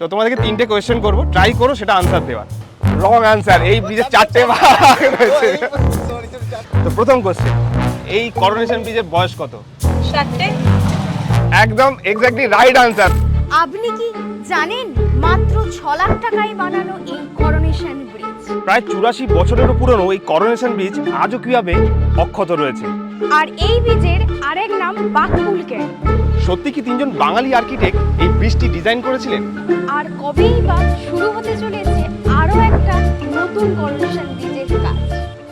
তো তোমাদেরকে তিনটে কোয়েশ্চেন করব। ট্রাই করো সেটা আনসার দেওয়ার। রং আনসার এই ব্রিজের চারটে ভাগ রয়েছে। তো প্রথম কোশ্চেন এই করোনেশন ব্রিজের বয়স কত? চারটে। একদম এক্স্যাক্টলি রাইট আনসার আপনি কি জানেন মাত্র ছ লাখ টাকায় বানানো এই করোনেশন ব্রিজ প্রায় চুরাশি বছরেরও পুরনো এই করোনেশন ব্রিজ আজও কীভাবে অক্ষত রয়েছে? আর এই ব্রিজের আরেক নাম বাকপুল ক্যান সত্যি কি তিনজন বাঙালি আর্কিটেক্ট এই ব্রিজটি ডিজাইন করেছিলেন? আর কবেই বা শুরু হতে চলেছে আরও একটা নতুন করোনেশন ব্রিজের কাজ।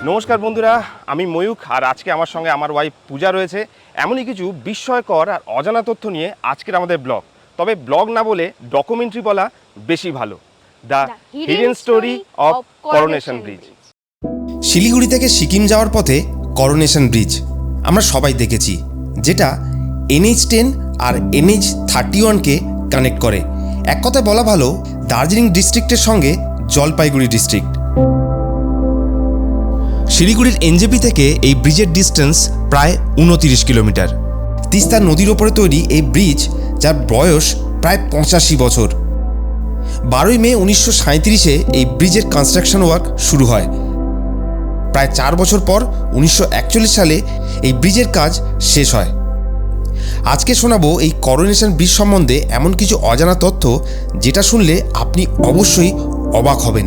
নমস্কার বন্ধুরা আমি ময়ূখ আর আজকে আমার সঙ্গে আমার ওয়াইফ পূজা রয়েছে। এমনই কিছু বিস্ময়কর আর অজানা তথ্য নিয়ে আজকের আমাদের ব্লগ তবে ব্লগ না বলে ডকুমেন্টারি বলা বেশি ভালো। The hidden story of coronation bridge Siliguri থেকে সিকিম যাওয়ার পথে করোনেশন ব্রিজ আমরা সবাই দেখেছি যেটা এনএইচ টেন আর এনএইচ থার্টি ওয়ানকে কানেক্ট করে। এক কথায় বলা ভালো, দার্জিলিং ডিস্ট্রিক্টের সঙ্গে জলপাইগুড়ি ডিস্ট্রিক্ট শিলিগুড়ির এনজেপি থেকে এই ব্রিজের ডিস্টেন্স প্রায় উনতিরিশ কিলোমিটার। তিস্তা নদীর ওপরে তৈরি এই ব্রিজ যার বয়স প্রায় পঁচাশি বছর। বারোই মে উনিশশো সাঁত্রিশে এই ব্রিজের কনস্ট্রাকশন ওয়ার্ক শুরু হয়। প্রায় চার বছর পর উনিশশো একচল্লিশ সালে এই ব্রিজের কাজ শেষ হয়। আজকে শোনাবো এই করোনেশন ব্রিজ সম্বন্ধে এমন কিছু অজানা তথ্য যেটা শুনলে আপনি অবশ্যই অবাক হবেন।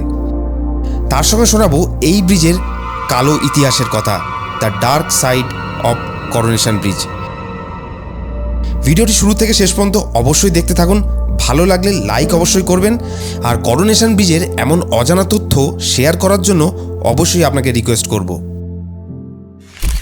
তার সঙ্গে শোনাবো এই ব্রিজের কালো ইতিহাসের কথা the dark side of coronation bridge ভিডিওটি শুরু থেকে শেষ পর্যন্ত অবশ্যই দেখতে থাকুন, ভালো লাগলে লাইক অবশ্যই করবেন, আর করোনেশন ব্রিজের এমন অজানা তথ্য শেয়ার করার জন্য অবশ্যই আপনাকে রিকোয়েস্ট করব।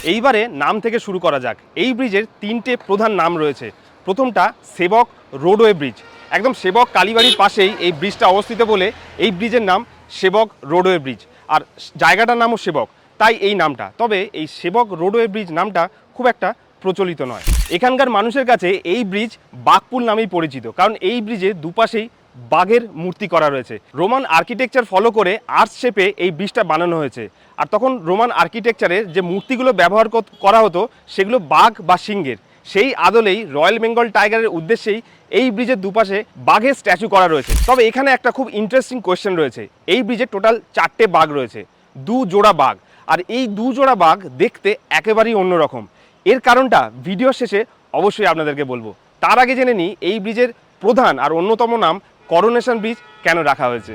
এইবারে নাম থেকে শুরু করা যাক। এই ব্রিজের তিনটে প্রধান নাম রয়েছে। প্রথমটা সেবক রোডওয়ে ব্রিজ। একদম সেবক কালীবাড়ির পাশেই এই ব্রিজটা অবস্থিত বলে এই ব্রিজের নাম সেবক রোডওয়ে ব্রিজ। আর জায়গাটার নামও সেবক, তাই এই নামটা। তবে এই সেবক রোডওয়ে ব্রিজ নামটা খুব একটা প্রচলিত নয়। এখানকার মানুষের কাছে এই ব্রিজ বাঘপুল নামেই পরিচিত, কারণ এই ব্রিজে দুপাশেই বাঘের মূর্তি করা রয়েছে। রোমান আর্কিটেকচার ফলো করে আর্চ শেপে এই ব্রিজটা বানানো হয়েছে। আর তখন রোমান আর্কিটেকচারের যে মূর্তিগুলো ব্যবহার করা হতো, সেগুলো বাঘ বা সিংহের। সেই আদলেই রয়্যাল বেঙ্গল টাইগারের উদ্দেশ্যেই এই ব্রিজের দুপাশে বাঘের স্ট্যাচু করা রয়েছে। তবে এখানে একটা খুব ইন্টারেস্টিং কোয়েশ্চেন রয়েছে। এই ব্রিজে টোটাল চারটে বাঘ রয়েছে। দু জোড়া বাঘ। আর এই দু জোড়া বাঘ দেখতে একেবারেই অন্যরকম। এর কারণটা ভিডিও শেষে অবশ্যই আপনাদেরকে বলব। তার আগে জেনে নিই, এই ব্রিজের প্রধান আর অন্যতম নাম করোনেশন ব্রিজ কেন রাখা হয়েছে?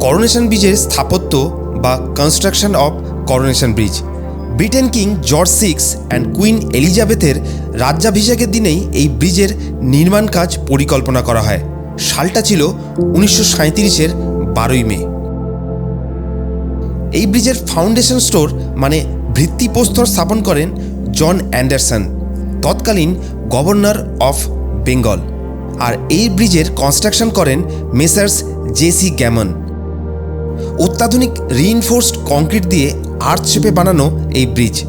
করোনেশন ব্রিজের স্থাপত্য বা construction of coronation bridge Britain king George six and queen এলিজাবেথের রাজ্যাভিষেকের দিনেই এই ব্রিজের নির্মাণ কাজ পরিকল্পনা করা হয়। সালটা ছিল উনিশশো সাঁত্রিশের বারোই মে। এই ব্রিজের ফাউন্ডেশন স্টোর মানে ভিত্তিপ্রস্তর স্থাপন করেন জন অ্যান্ডারসন, তৎকালীন গভর্নর অফ বেঙ্গল আর এই ব্রিজের কনস্ট্রাকশন করেন মেসার্স জেসি গ্যামন। অত্যাধুনিক রিইনফোর্সড কংক্রিট দিয়ে আর্চ শেপে বানানো এই ব্রিজ।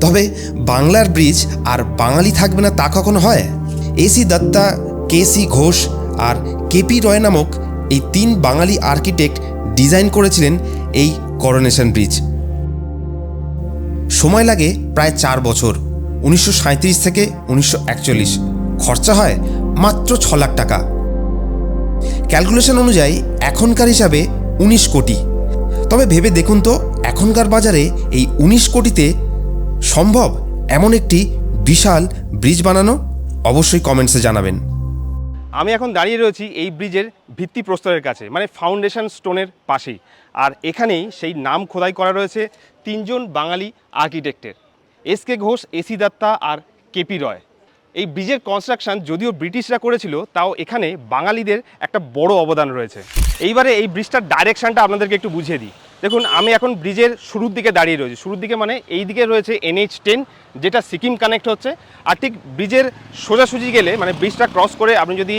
তবে বাংলার ব্রিজ আর বাঙালি থাকবে না তা কখনো হয়? A C Dutta, K C Ghosh R KP Roy নামক এই তিন বাঙালি আর্কিটেক্ট ডিজাইন করেছিলেন এই করোনেশন ব্রিজ সময় লাগে প্রায় চার বছর, উনিশশো থেকে উনিশশো একচল্লিশ। খরচা হয় মাত্র ছ লাখ টাকা। ক্যালকুলেশন অনুযায়ী এখনকার হিসাবে উনিশ কোটি। তবে ভেবে দেখুন তো, এখনকার বাজারে এই উনিশ কোটিতে সম্ভব এমন একটি বিশাল ব্রিজ বানানো? অবশ্যই কমেন্টসে জানাবেন। আমি এখন দাঁড়িয়ে রয়েছি এই ব্রিজের ভিত্তি প্রস্তরের কাছে মানে ফাউন্ডেশন স্টোনের পাশেই। আর এখানেই সেই নাম খোদাই করা রয়েছে তিনজন বাঙালি আর্কিটেক্টের। S K Ghosh A C Dutta R KP Roy. এই ব্রিজের কনস্ট্রাকশন যদিও ব্রিটিশরা করেছিল, তাও এখানে বাঙালিদের একটা বড় অবদান রয়েছে। এইবারে এই ব্রিজটার ডাইরেকশনটা আপনাদেরকে একটু বুঝিয়ে দিই। দেখুন, আমি এখন ব্রিজের শুরুর দিকে দাঁড়িয়ে রয়েছি। শুরুর দিকে মানে এই দিকে রয়েছে এনএইচ টেন যেটা সিকিম কানেক্ট হচ্ছে। আর ঠিক ব্রিজের সোজাসুজি গেলে মানে ব্রিজটা ক্রস করে আপনি যদি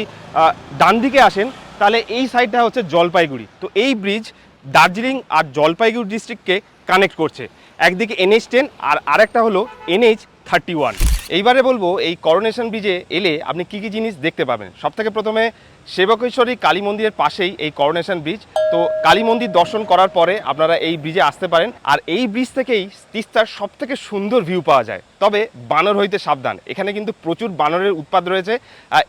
ডান দিকে আসেন, তাহলে এই সাইডটা হচ্ছে জলপাইগুড়ি। তো এই ব্রিজ দার্জিলিং আর জলপাইগুড়ি ডিস্ট্রিক্টকে কানেক্ট করছে। একদিকে এনএইচ টেন আর আরেকটা হলো এনএইচ থার্টি ওয়ান এইবারে বলব এই করোনেশন ব্রিজে এলে আপনি কি কি জিনিস দেখতে পাবেন? সব থেকে প্রথমে সেবকেশ্বরী কালী মন্দিরের পাশেই এই করোনেশন ব্রিজ তো কালী মন্দির দর্শন করার পরে আপনারা এই ব্রিজে আসতে পারেন। আর এই ব্রিজ থেকেই তিস্তার সব থেকে সুন্দর ভিউ পাওয়া যায়। তবে বানর হইতে সাবধান। এখানে কিন্তু প্রচুর বানরের উৎপাদ রয়েছে।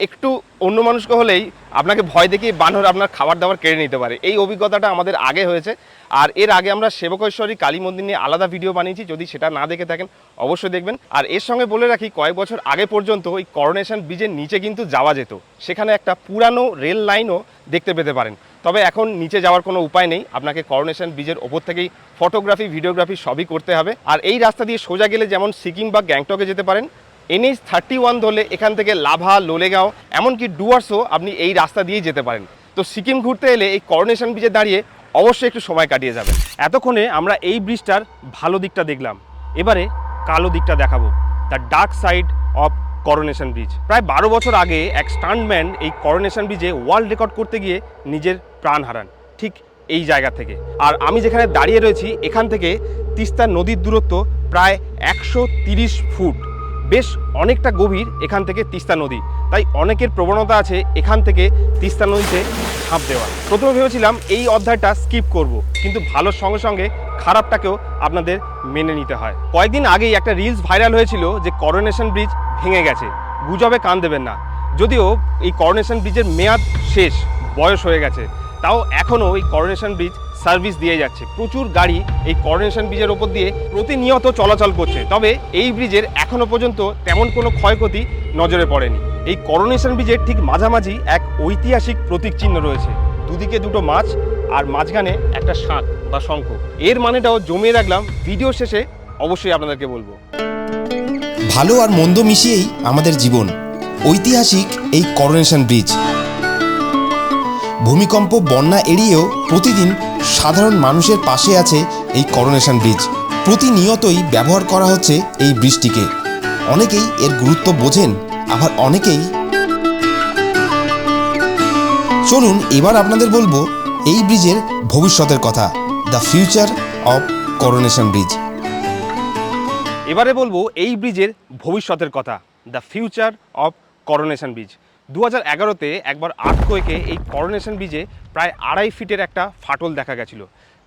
একটু অন্য মানুষকে হলেই আপনাকে ভয় দেখিয়ে বানর আপনার খাবার দাবার কেড়ে নিতে পারে। এই অভিজ্ঞতাটা আমাদের আগে হয়েছে। আর এর আগে আমরা সেবকেশ্বরী কালী মন্দির নিয়ে আলাদা ভিডিও বানিয়েছি। যদি সেটা না দেখে থাকেন, অবশ্যই দেখবেন। আর এর সঙ্গে বলে রাখি, কয়েক বছর আগে পর্যন্ত ওই করোনেশন ব্রিজের নিচে কিন্তু যাওয়া যেত। সেখানে একটা পুরানো রেল লাইনও দেখতে পেতে পারেন। তবে এখন নিচে যাওয়ার কোনো উপায় নেই। আপনাকে করোনেশন ব্রিজের ওপর থেকেই ফটোগ্রাফি ভিডিওগ্রাফি সবই করতে হবে। আর এই রাস্তা দিয়ে সোজা গেলে যেমন সিকিম বা গ্যাংটকে যেতে পারেন, এনএইচ থার্টি ওয়ান ধরলে এখান থেকে লাভা, লোলেগাঁও, এমনকি ডুয়ার্সও আপনি এই রাস্তা দিয়েই যেতে পারেন। তো সিকিম ঘুরতে এলে এই করোনেশন ব্রিজে দাঁড়িয়ে অবশ্যই একটু সময় কাটিয়ে যাবেন। এতক্ষণে আমরা এই ব্রিজটার ভালো দিকটা দেখলাম। এবারে কালো দিকটা দেখাবো। The dark side of coronation bridge প্রায় বারো বছর আগে এক স্টান্টম্যান এই করোনেশন ব্রিজে ওয়ার্ল্ড রেকর্ড করতে গিয়ে নিজের প্রাণ হারান, ঠিক এই জায়গা থেকে। আর আমি যেখানে দাঁড়িয়ে রয়েছি, এখান থেকে তিস্তা নদীর দূরত্ব প্রায় একশো ফুট। বেশ অনেকটা গভীর এখান থেকে তিস্তা নদী। তাই অনেকের প্রবণতা আছে এখান থেকে তিস্তা নদীতে ঝাঁপ দেওয়া প্রথমে ভেবেছিলাম এই অধ্যায়টা স্কিপ করব, কিন্তু ভালোর সঙ্গে সঙ্গে খারাপটাকেও আপনাদের মেনে নিতে হয়। কয়েকদিন আগেই একটা রিলস ভাইরাল হয়েছিল যে করোনেশন ব্রিজ ভেঙে গেছে। গুজবে কান দেবেন না। যদিও এই করোনেশন ব্রিজের মেয়াদ শেষ, বয়স হয়ে গেছে। তাও এখনও এই করোনেশন ব্রিজ সার্ভিস দিয়ে যাচ্ছে। প্রচুর গাড়ি এই করোনেশন ব্রিজের ওপর দিয়ে প্রতিনিয়ত চলাচল করছে। তবে এই ব্রিজের এখনও পর্যন্ত তেমন কোনো ক্ষয়ক্ষতি নজরে পড়েনি। এই করোনেশন ব্রিজের ঠিক মাঝামাঝি এক ঐতিহাসিক প্রতীক চিহ্ন রয়েছে। দুদিকে দুটো মাছ আর মাঝখানে একটা শাঁখ বা শঙ্খ। এর মানেটাও জমিয়ে রাখলাম ভিডিও শেষে, অবশ্যই আপনাদেরকে বলব। ভালো আর মন্দ মিশিয়েই আমাদের জীবন। ঐতিহাসিক এই করোনেশন ব্রিজ ভূমিকম্প, বন্যা এড়িয়েও প্রতিদিন সাধারণ মানুষের পাশে আছে এই করোনেশন ব্রিজ প্রতিনিয়তই ব্যবহার করা হচ্ছে এই ব্রিজটিকে অনেকেই এর গুরুত্ব বোঝেন। আবার অনেকেই। চলুন, এবার আপনাদের বলব এই ব্রিজের ভবিষ্যতের কথা the future of coronation bridge এবারে বলব এই ব্রিজের ভবিষ্যতের কথা the future of coronation bridge দু হাজার এগারোতে একবার আর্থকোয়েকে এই করোনেশন ব্রিজে প্রায় আড়াই ফিটের একটা ফাটল দেখা গেছিল।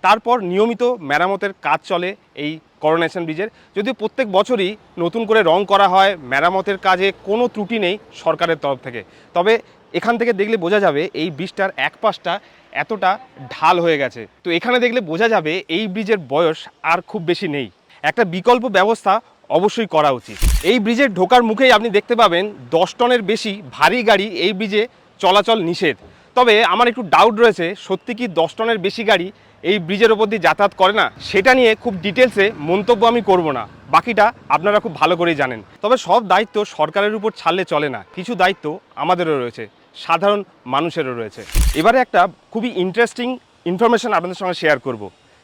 তারপর নিয়মিত মেরামতের কাজ চলে এই করোনেশন ব্রিজের যদিও প্রত্যেক বছরই নতুন করে রং করা হয়, মেরামতের কাজে কোনো ত্রুটি নেই সরকারের তরফ থেকে। তবে এখান থেকে দেখলে বোঝা যাবে এই ব্রিজটার এক পাশটা এতটা ঢাল হয়ে গেছে। তো এখানে দেখলে বোঝা যাবে এই ব্রিজের বয়স আর খুব বেশি নেই। একটা বিকল্প ব্যবস্থা অবশ্যই করা উচিত। এই ব্রিজের ঢোকার মুখেই আপনি দেখতে পাবেন দশ টনের বেশি ভারী গাড়ি এই ব্রিজে চলাচল নিষেধ। তবে আমার একটু ডাউট রয়েছে, সত্যি কি দশ টনের বেশি গাড়ি এই ব্রিজের ওপর দিয়ে যাতায়াত করে না? সেটা নিয়ে খুব ডিটেলসে মন্তব্য আমি করব না। বাকিটা আপনারা খুব ভালো করেই জানেন। তবে সব দায়িত্ব সরকারের উপর ছাড়লে চলে না। কিছু দায়িত্ব আমাদেরও রয়েছে। সাধারণ মানুষেরও রয়েছে। এবারে একটা খুবই ইন্টারেস্টিং ইনফরমেশন আপনাদের সঙ্গে শেয়ার করব।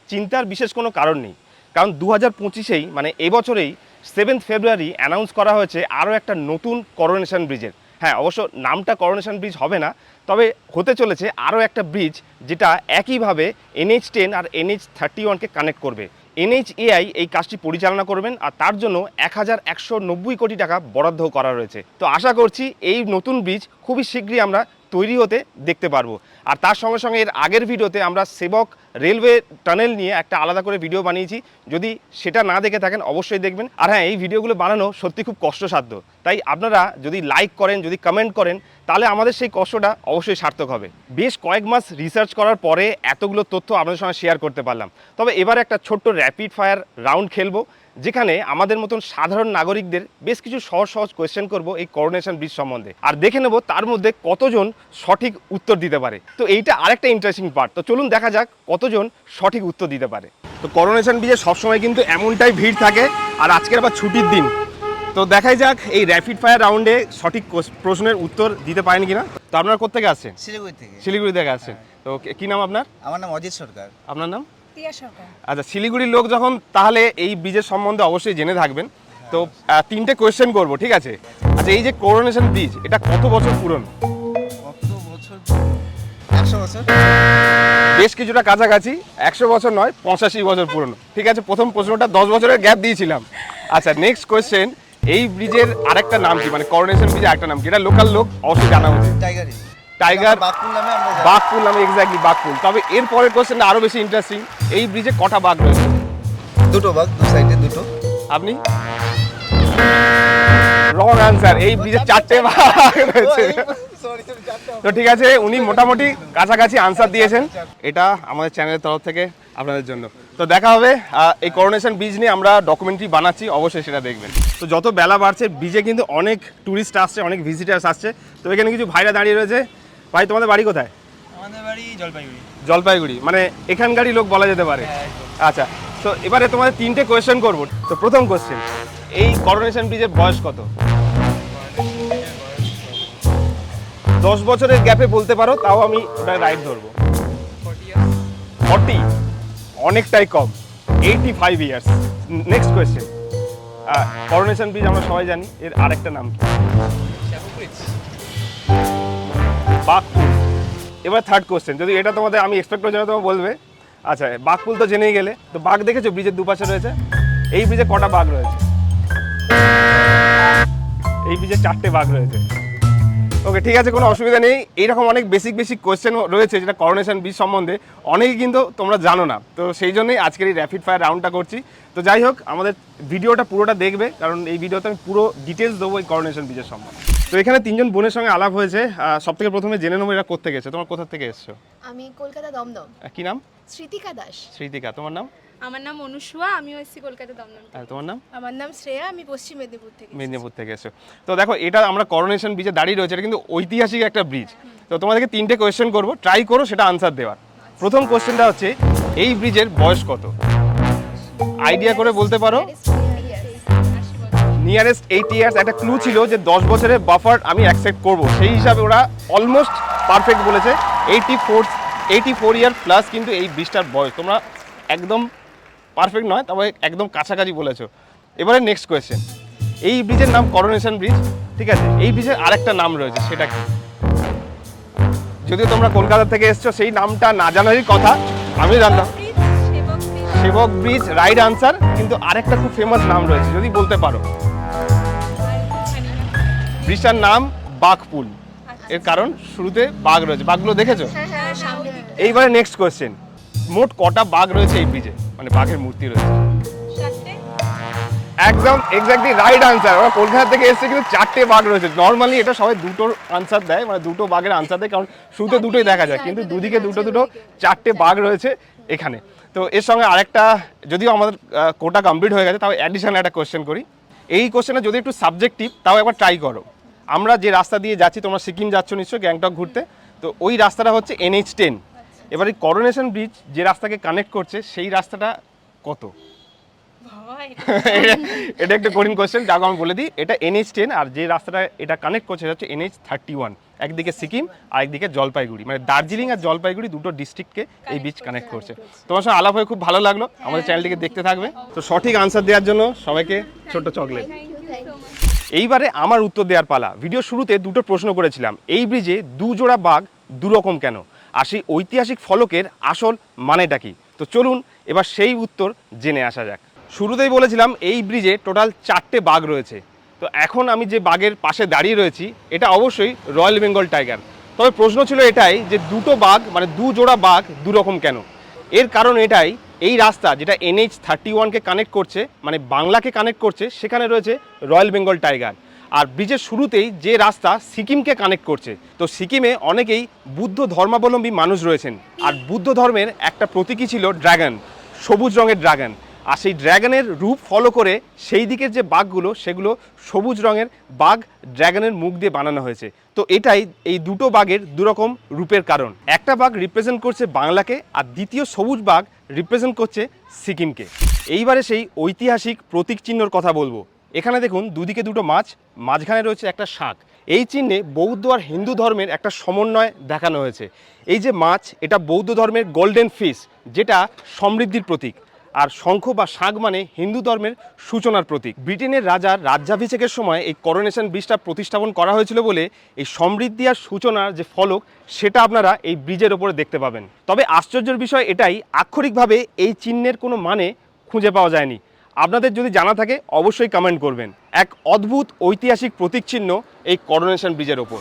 চিন্তার বিশেষ কোনো কারণ নেই। কারণ দু হাজার পঁচিশেই মানে এবছরেই সেভেন্থ ফেব্রুয়ারি অ্যানাউন্স করা হয়েছে আরও একটা নতুন করোনেশন ব্রিজের হ্যাঁ অবশ্য নামটা করোনেশন ব্রিজ হবে না তবে হতে চলেছে আরও একটা ব্রিজ যেটা একইভাবে এনএইচ টেন আর এনএইচ থার্টি ওয়ানকে কানেক্ট করবে। এনএইচ এআই এই কাজটি পরিচালনা করবেন আর তার জন্য এক হাজার একশো নব্বই কোটি টাকা বরাদ্দ করা রয়েছে। তো আশা করছি এই নতুন ব্রিজ খুবই শীঘ্রই আমরা তৈরি হতে দেখতে পারব। আর তার সঙ্গে সঙ্গে এর আগের ভিডিওতে আমরা সেবক রেলওয়ে টানেল নিয়ে একটা আলাদা করে ভিডিও বানিয়েছি। যদি সেটা না দেখে থাকেন, অবশ্যই দেখবেন। আর হ্যাঁ এই ভিডিওগুলো বানানো সত্যি খুব কষ্টসাধ্য। তাই আপনারা যদি লাইক করেন, যদি কমেন্ট করেন, তাহলে আমাদের সেই কষ্টটা অবশ্যই সার্থক হবে। বেশ কয়েক মাস রিসার্চ করার পরে এতগুলো তথ্য আপনাদের সঙ্গে শেয়ার করতে পারলাম। তবে এবার একটা ছোট্ট র্যাপিড ফায়ার রাউন্ড খেলব। যেখানে আমাদের মতন সাধারণ নাগরিকদের বেশ কিছু সহজ সহজ কোয়েশ্চেন করব এই করোনেশন ব্রিজ সম্বন্ধে। আর দেখে নেব তার মধ্যে কতজন সঠিক উত্তর দিতে পারে। তো এইটা আরেকটা ইন্টারেস্টিং পার্ট তো চলুন দেখা যাক কতজন সঠিক উত্তর দিতে পারে। তো করোনেশন ব্রিজে সবসময় কিন্তু এমনটাই ভিড় থাকে আর আজকের আবার ছুটির দিন। তো দেখাই যাক এই র্যাপিড ফায়ার রাউন্ডে সঠিক প্রশ্নের উত্তর দিতে পারেন কিনা। তো আপনারা কোথেকে আসছেন? শিলিগুড়ি থেকে। শিলিগুড়ি থেকে আসছেন। তো কি- নাম আপনার? আমার নাম অজিত সরকার। আপনার নাম? আচ্ছা শিলিগুড়ির লোক যখন তাহলে এই ব্রিজের সম্বন্ধে অবশ্যই জেনে থাকবেন। তো তিনটে কোয়েশ্চেন করব ঠিক আছে? আচ্ছা এই যে করোনেশন ব্রিজ এটা কত বছর পুরনো? কত বছর একশো বছর। বেশ কিছুটা কাছাকাছি একশো বছর নয় পঁচাশি বছর পুরনো। ঠিক আছে প্রথম প্রশ্নটা দশ বছরের গ্যাপ দিয়েছিলাম। আচ্ছা নেক্সট কোয়েশ্চেন এই ব্রিজের আরেকটা নাম কি? মানে করোনেশন ব্রিজের আরেকটা নাম কি? এটা লোকাল লোক অবশ্যই জানা উচিত। Tiger tiger. বাঘপুল নামে এক্স্যাক্টলি বাঘপুল তবে এর পরের কোয়েশ্চেনটা আরও বেশি ইন্টারেস্টিং এই ব্রিজে কটা বাঘ রয়েছে? দুটো বাঘ দু সাইডে দুটো। আপনি? রং আনসার এই ব্রিজে চারটে ভাগ রয়েছে। তো ঠিক আছে উনি মোটামুটি কাছাকাছি আনসার দিয়েছেন। এটা আমাদের চ্যানেলের তরফ থেকে আপনাদের জন্য। তো দেখা হবে এই করোনেশন ব্রিজ নিয়ে আমরা ডকুমেন্টারি বানাচ্ছি অবশ্যই সেটা দেখবেন। তো যত বেলা বাড়ছে ব্রিজে কিন্তু অনেক ট্যুরিস্ট আসছে অনেক ভিজিটার্স আসছে। তো এখানে কিছু ভাইরা দাঁড়িয়ে রয়েছে। ভাই তোমাদের বাড়ি কোথায়? আমাদের বাড়ি জলপাইগুড়ি। জলপাইগুড়ি। মানে এখানকারই লোক বলা যেতে পারে। আচ্ছা তো এবারে তোমাদের তিনটে কোয়েশ্চেন করব। তো প্রথম কোয়েশ্চেন এই করোনেশন ব্রিজের বয়স কত? দশ বছরের গ্যাপে বলতে পারো তাও আমি ওটা রাইট ধরবো। ফর্টি অনেকটাই কম। Eighty five years next question coronation bridge আমরা সবাই জানি এর আরেকটা নাম কি? বাঘপুল এবার থার্ড কোশ্চেন যদি এটা তোমাদের আমি এক্সপেক্ট করছি তোমার বলবে। আচ্ছা বাঘপুল তো জেনেই গেলে। তো বাঘ দেখেছ? ব্রিজের দুপাশে রয়েছে। এই ব্রিজে কটা বাঘ রয়েছে? এই ব্রিজে চারটে বাঘ রয়েছে। ওকে ঠিক আছে, কোনো অসুবিধা নেই। এইরকম অনেক বেসিক বেসিক কোয়েশ্চেন রয়েছে, যেটা করোনেশন ব্রিজ সম্বন্ধে। অনেকেই কিন্তু তোমরা জানো না। তো সেই জন্যই আজকের এই র্যাপিড ফায়ার রাউন্ডটা করছি। তো যাই হোক আমাদের ভিডিওটা পুরোটা দেখবে কারণ এই ভিডিওতে আমি পুরো ডিটেলস দেবো এই করোনেশন ব্রিজের সম্বন্ধে। তো এখানে তিনজন বোনের সঙ্গে আলাপ হয়েছে সব থেকে প্রথমে জেনে নেব এরা কোথা গেছে তোমার কোথা থেকে এসছো? আমি কলকাতা দমদম। কি নাম? স্মৃতিকা দাস। স্মৃতিকা তোমার নাম? আমার নাম অনুসুয়া আমি এসেছি কলকাতা দমদম আর তোমার নাম? আমার নাম শ্রেয়া আমি পশ্চিম মেদিনীপুর থেকে মেদিনীপুর থেকে এসো তো দেখো এটা আমরা করোনেশন ব্রিজে দাঁড়িয়ে রয়েছে এটা কিন্তু ঐতিহাসিক একটা ব্রিজ তো তোমাদেরকে তিনটে কোয়েশ্চেন করব ট্রাই করো সেটা আনসার দেওয়ার। প্রথম কোয়েশ্চেনটা হচ্ছে এই ব্রিজের বয়স কত? আইডিয়া করে বলতে পারো? নিয়ারেস্ট এইট ইয়ার্স একটা ক্লু ছিল যে দশ বছরের বাফার আমি অ্যাকসেপ্ট করব। সেই হিসাবে ওরা অলমোস্ট পারফেক্ট বলেছে। Eighty four eighty four year plus কিন্তু এই ব্রিজটার বয়স। তোমরা একদম পারফেক্ট নয়, তবে একদম কাছাকাছি বলেছ। এবারে নেক্সট কোয়েশ্চেন এই ব্রিজের নাম করোনেশন ব্রিজ ঠিক আছে? এই ব্রিজের আরেকটা নাম রয়েছে, সেটা কি? যদিও তোমরা কলকাতা থেকে এসছো, সেই নামটা না জানারই কথা আমি জানতাম। সেবক ব্রিজ রাইট আনসার কিন্তু আরেকটা খুব ফেমাস নাম রয়েছে যদি বলতে পারো। ব্রিজটার নাম বাঘপুল। এর কারণ শুরুতে বাঘ রয়েছে। বাঘগুলো দেখেছ? হ্যাঁ হ্যাঁ এইবারে নেক্সট কোয়েশ্চেন মোট কটা বাঘ রয়েছে এই ব্রিজে মানে বাঘের মূর্তি রয়েছে। একদম এক্স্যাক্টলি রাইট আনসার ওরা কলকাতা থেকে এসেছে কিন্তু চারটে বাঘ রয়েছে। নর্মালি এটা সবাই দুটোর আনসার দেয় মানে দুটো বাঘের আনসার দেয় কারণ শুরুতে দুটোই দেখা যায়। কিন্তু দুদিকে দুটো দুটো চারটে বাঘ রয়েছে এখানে। তো এর সঙ্গে আরেকটা যদিও আমাদের কোটা কমপ্লিট হয়ে গেছে তাও অ্যাডিশনাল একটা কোয়েশ্চেন করি। এই কোয়েশ্চেনে যদি একটু সাবজেক্টিভ তাও একবার ট্রাই করো। আমরা যে রাস্তা দিয়ে যাচ্ছি তোমরা সিকিম যাচ্ছ নিশ্চয়ই গ্যাংটক ঘুরতে। তো ওই রাস্তাটা হচ্ছে এনএইচ টেন এবার এই করোনেশন ব্রিজ যে রাস্তাকে কানেক্ট করছে সেই রাস্তাটা কত? এটা একটা কঠিন কোয়েশ্চেন যাকে আমি বলে দিই এটা এনএইচ টেন আর যে রাস্তাটা এটা কানেক্ট করছে হচ্ছে এনএইচ থার্টি ওয়ান একদিকে সিকিম আর একদিকে জলপাইগুড়ি। মানে দার্জিলিং আর জলপাইগুড়ি দুটো ডিস্ট্রিক্টকে এই বিচ কানেক্ট করছে তোমার সঙ্গে আলাপ হয়ে খুব ভালো লাগল। আমাদের চ্যানেলটিকে দেখতে থাকবে। তো সঠিক আনসার দেওয়ার জন্য সবাইকে ছোট্ট চকলেট এইবারে আমার উত্তর দেওয়ার পালা। ভিডিও শুরুতে দুটো প্রশ্ন করেছিলাম। এই ব্রিজে দু জোড়া বাঘ দুরকম কেন? আর সেই ঐতিহাসিক ফলকের আসল মানেটা কি? তো চলুন এবার সেই উত্তর জেনে আসা যাক। শুরুতেই বলেছিলাম এই ব্রিজে টোটাল চারটে বাঘ রয়েছে। তো এখন আমি যে বাঘের পাশে দাঁড়িয়ে রয়েছি, এটা অবশ্যই রয়্যাল বেঙ্গল টাইগার। তবে প্রশ্ন ছিল এটাই যে দুটো বাঘ মানে দু জোড়া বাঘ দু রকম কেন? এর কারণ এটাই, এই রাস্তা যেটা এনএইচ থার্টি ওয়ানকে কানেক্ট করছে মানে বাংলাকে কানেক্ট করছে, সেখানে রয়েছে রয়্যাল বেঙ্গল টাইগার। আর ব্রিজের শুরুতেই যে রাস্তা সিকিমকে কানেক্ট করছে, তো সিকিমে অনেকেই বুদ্ধ ধর্মাবলম্বী মানুষ রয়েছেন। আর বুদ্ধ ধর্মের একটা প্রতীকী ছিল ড্রাগন, সবুজ রঙের ড্রাগন। আর সেই ড্র্যাগনের রূপ ফলো করে সেই দিকের যে বাঘগুলো, সেগুলো সবুজ রঙের বাঘ ড্র্যাগনের মুখ দিয়ে বানানো হয়েছে। তো এটাই এই দুটো বাঘের দুরকম রূপের কারণ। একটা বাঘ রিপ্রেজেন্ট করছে বাংলাকে আর দ্বিতীয় সবুজ বাঘ রিপ্রেজেন্ট করছে সিকিমকে। এইবারে সেই ঐতিহাসিক প্রতীক চিহ্নর কথা বলব। এখানে দেখুন, দুদিকে দুটো মাছ, মাঝখানে রয়েছে একটা শাক। এই চিহ্নে বৌদ্ধ আর হিন্দু ধর্মের একটা সমন্বয় দেখানো হয়েছে। এই যে মাছ, এটা বৌদ্ধ ধর্মের গোল্ডেন ফিশ যেটা সমৃদ্ধির প্রতীক। আর শঙ্খ বা শাঁখ মানে হিন্দু ধর্মের সূচনার প্রতীক। ব্রিটেনের রাজার রাজ্যাভিষেকের সময় এই করোনেশন ব্রিজটা প্রতিস্থাপন করা হয়েছিল বলে এই সমৃদ্ধি আর সূচনার যে ফলক, সেটা আপনারা এই ব্রিজের ওপরে দেখতে পাবেন। তবে আশ্চর্যের বিষয় এটাই, আক্ষরিকভাবে এই চিহ্নের কোনো মানে খুঁজে পাওয়া যায়নি। আপনাদের যদি জানা থাকে, অবশ্যই কমেন্ট করবেন। এক অদ্ভুত ঐতিহাসিক প্রতীক চিহ্ন এই করোনেশন ব্রিজের ওপর।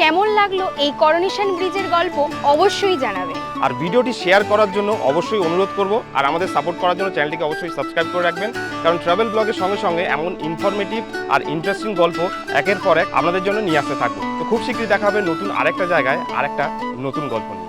কেমন লাগল এই করনিশন ব্রিজের গল্প অবশ্যই জানাবেন। আর ভিডিওটি শেয়ার করার জন্য অবশ্যই অনুরোধ করব, আর আমাদের সাপোর্ট করার জন্য চ্যানেলটিকে অবশ্যই সাবস্ক্রাইব করে রাখবেন, কারণ ট্রাভেল ব্লগের সঙ্গে সঙ্গে এমন ইনফরমেটিভ আর ইন্টারেস্টিং গল্প একের পর এক আপনাদের জন্য নিয়ে আসতে থাকব তো খুব শীঘ্রই দেখা হবে নতুন আরেকটা জায়গায়, আরেকটা নতুন গল্প নিয়ে।